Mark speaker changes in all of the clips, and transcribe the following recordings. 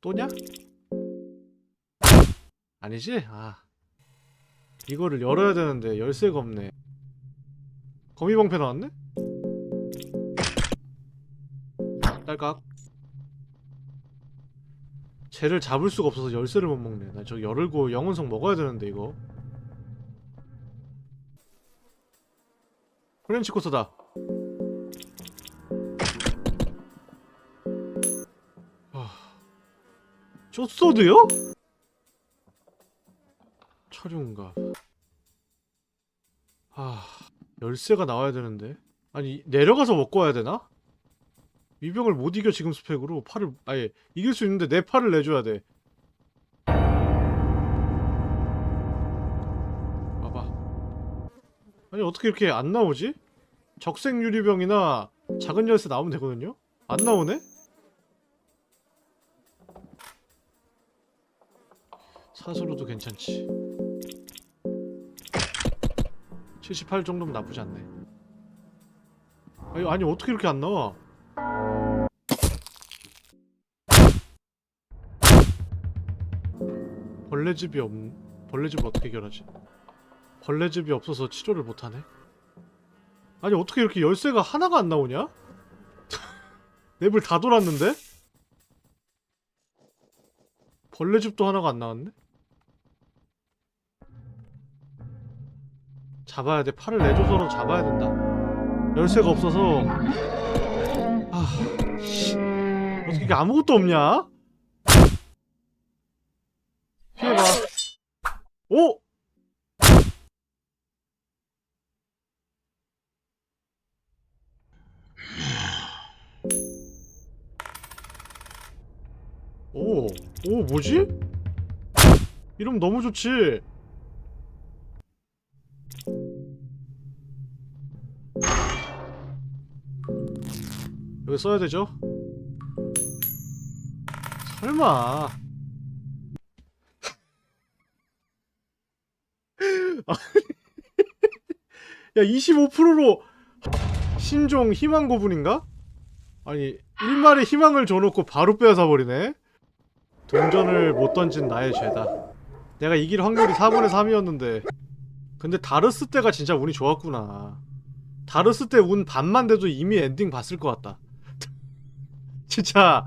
Speaker 1: 또냐? 아니지? 아 이거를 열어야 되는데 열쇠가 없네 거미방패 나왔네? 딸깍 쟤를 잡을 수가 없어서 열쇠를 못 먹네 나 저 열고 영혼성 먹어야 되는데 이거 프렌치 코스다 쇼소드요? 철용가 아 열쇠가 나와야 되는데 아니 내려가서 먹고 와야 되나? 위병을 못 이겨 지금 스펙으로 팔을 아예 이길 수 있는데 내 팔을 내줘야 돼 봐봐 아니 어떻게 이렇게 안 나오지? 적색 유리병이나 작은 열쇠 나오면 되거든요? 안 나오네? 사수로도 괜찮지 78 정도면 나쁘지 않네 아니, 아니 어떻게 이렇게 안 나와 벌레집이 없... 벌레집을 어떻게 결하지? 벌레집이 없어서 치료를 못하네 아니 어떻게 이렇게 열쇠가 하나가 안 나오냐? 맵을 다 돌았는데? 벌레집도 하나가 안 나왔네? 잡아야 돼. 팔을 내줘서라도 잡아야 된다. 열쇠가 없어서. 아, 씨. 어떻게 이게 아무것도 없냐? 피해봐. 오! 오, 오, 뭐지? 이러면 너무 좋지. 여기 써야 되죠? 설마. 야, 25%로 신종 희망 고분인가? 아니, 일말의 희망을 줘놓고 바로 빼앗아 버리네. 동전을 못 던진 나의 죄다. 내가 이길 확률이 4분의 3이었는데. 근데 다르스 때가 진짜 운이 좋았구나. 다르스 때 운 반만 돼도 이미 엔딩 봤을 것 같다. 진짜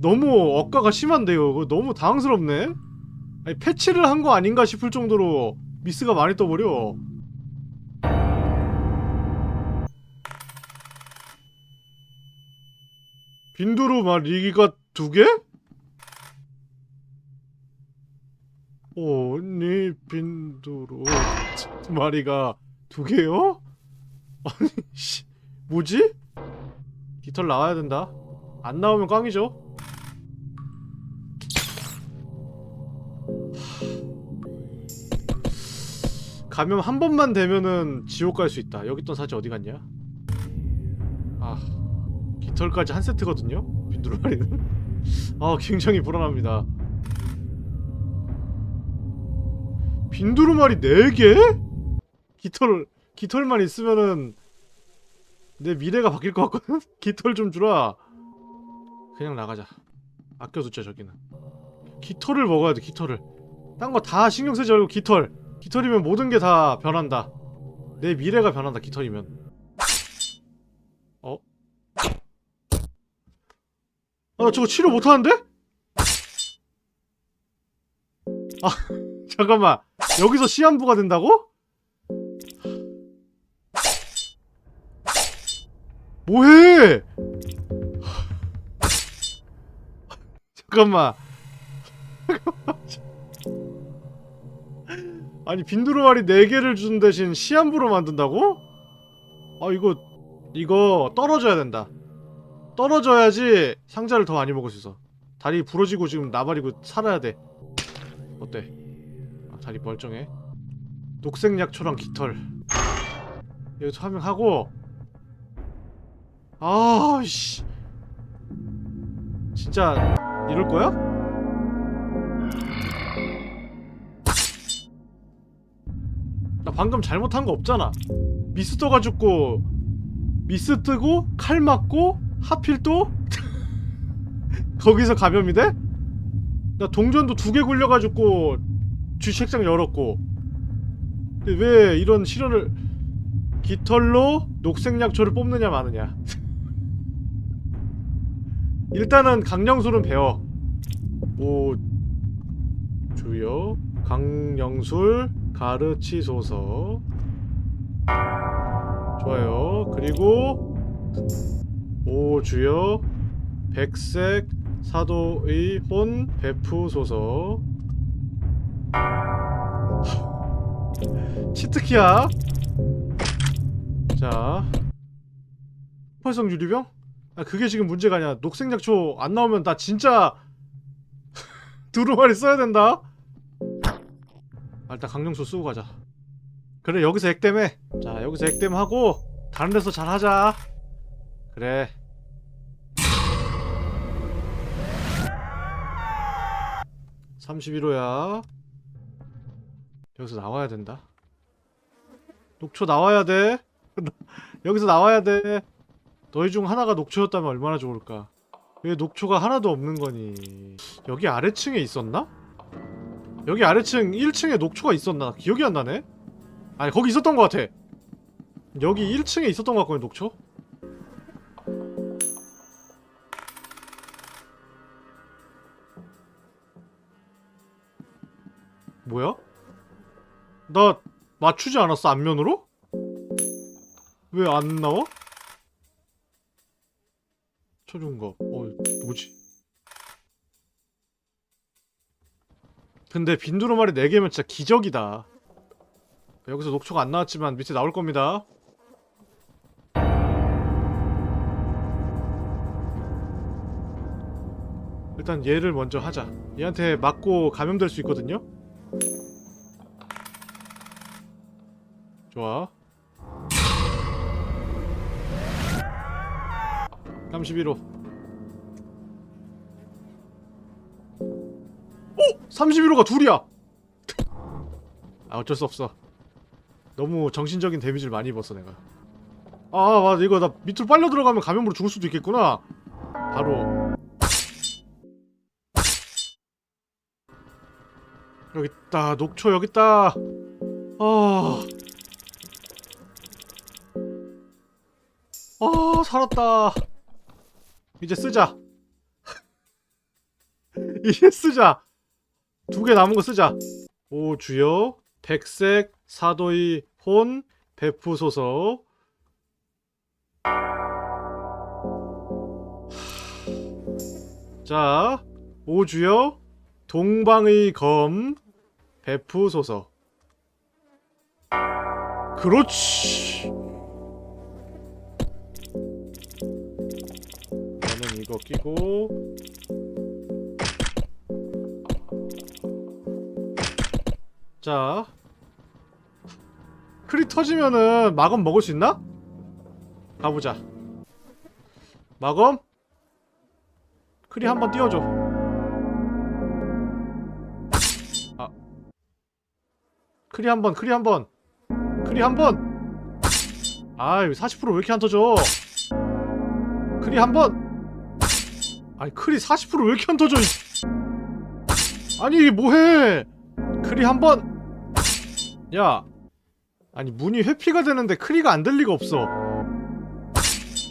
Speaker 1: 너무 억가가 심한데요. 너무 당황스럽네. 아니 패치를 한 거 아닌가 싶을 정도로 미스가 많이 떠버려. 빈도로 말이기가 두 개? 오니 빈도로 마리가 두 개요? 아니 씨 뭐지? 깃털 나와야 된다. 안 나오면 꽝이죠. 감염 한 번만 되면은 지옥 갈 수 있다. 여기 있던 사지 어디 갔냐? 아 깃털까지 한 세트거든요. 빈두루마리는. 아 굉장히 불안합니다. 빈두루마리 4개? 깃털 깃털만 있으면은 내 미래가 바뀔 것 같거든? 깃털 좀 주라 그냥 나가자 아껴두자 저기는 깃털을 먹어야 돼 깃털을 딴 거 다 신경 쓰지 말고 깃털 깃털이면 모든 게 다 변한다 내 미래가 변한다 깃털이면 어? 아 저거 치료 못하는데? 아 잠깐만 여기서 시한부가 된다고? 뭐해? 잠깐만. 아니 빈두루마리 4개를 준 대신 시한부로 만든다고? 아 이거 이거 떨어져야 된다. 떨어져야지 상자를 더 많이 먹을 수 있어. 다리 부러지고 지금 나발이고 살아야 돼. 어때? 아, 다리 멀쩡해. 녹색 약초랑 깃털. 여기서 화명하고 아씨 진짜 이럴 거야? 나 방금 잘못한 거 없잖아 미스 떠가지고 미스 뜨고 칼 맞고 하필 또 거기서 감염이 돼? 나 동전도 두 개 굴려가지고 주식장 열었고 근데 왜 이런 실현을 깃털로 녹색 약초를 뽑느냐 마느냐 일단은 강령술은 배워. 오 주요 강령술 가르치소서. 좋아요. 그리고 오 주요 백색 사도의 혼 베푸소서. 치트키야. 자 폭발성 유리병? 아 그게 지금 문제가 아니야. 녹색 약초 안 나오면 나 진짜 두루마리 써야 된다. 아, 일단 강령수 쓰고 가자. 그래 여기서 액땜해. 자 여기서 액땜하고 다른 데서 잘 하자. 그래. (31호야) 여기서 나와야 된다. 녹초 나와야 돼. 여기서 나와야 돼 너희 중 하나가 녹초였다면 얼마나 좋을까 왜 녹초가 하나도 없는 거니 여기 아래층에 있었나? 여기 아래층 1층에 녹초가 있었나? 기억이 안 나네? 아니 거기 있었던 것 같아 여기 1층에 있었던 것 같거든 녹초? 뭐야? 나 맞추지 않았어 앞면으로? 왜 안 나와? 쳐준 거. 어, 뭐지? 근데 빈두루마리 4개면 진짜 기적이다. 여기서 녹초가 안 나왔지만 밑에 나올 겁니다. 일단 얘를 먼저 하자. 얘한테 맞고 감염될 수 있거든요? 좋아. 31호. 오! 31호가 둘이야! 아, 어쩔 수 없어. 너무 정신적인 데미지를 많이 입었어, 내가. 아, 맞아. 이거 나 밑으로 빨려 들어가면 감염으로 죽을 수도 있겠구나. 바로. 여기 있다. 녹초 여기 있다. 아. 아, 살았다. 이제 쓰자. 이제 쓰자. 두 개 남은 거 쓰자. 오 주여 백색 사도의 혼 베푸소서. 자, 오 주여 동방의 검 베푸소서. 그렇지. 이거 끼고. 자. 크리 터지면은 마검 먹을 수 있나? 가보자. 마검? 크리 한번 띄워줘. 아. 크리 한번 크리 한번. 크리 한번. 아이 40%왜 이렇게 안 터져? 크리 한번 아니 크리 40%왜 이렇게 안 터져 이- 아니 뭐해? 크리 한번. 야 아니 문이 회피가 되는데 크리가 안 될 리가 없어.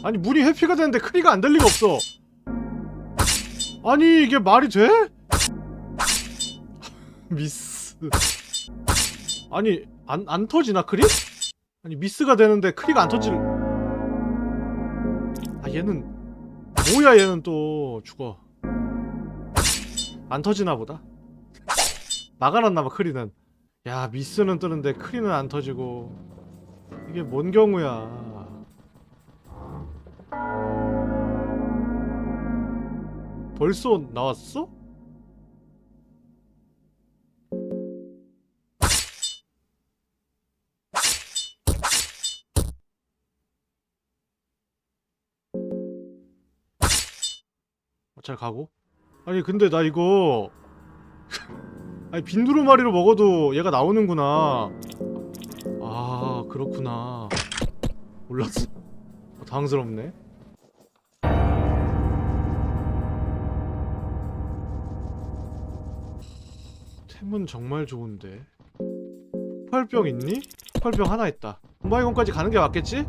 Speaker 1: 아니 문이 회피가 되는데 크리가 안 될 리가 없어. 아니 이게 말이 돼? 미스. 아니 안, 안 터지나 크리? 아니 미스가 되는데 크리가 안 터질. 아 얘는 뭐야 얘는 또. 죽어. 안 터지나 보다. 막아놨나봐 크리는. 야 미스는 뜨는데 크리는 안 터지고. 이게 뭔 경우야. 벌써 나왔어? 잘 가고? 아니 근데 나 이거 아니 빈두루마리로 먹어도 얘가 나오는구나. 아 그렇구나. 몰랐어. 어, 당황스럽네. 템은 정말 좋은데. 폭발병 있니? 폭발병 하나 있다. 곰바이건까지 가는 게 맞겠지?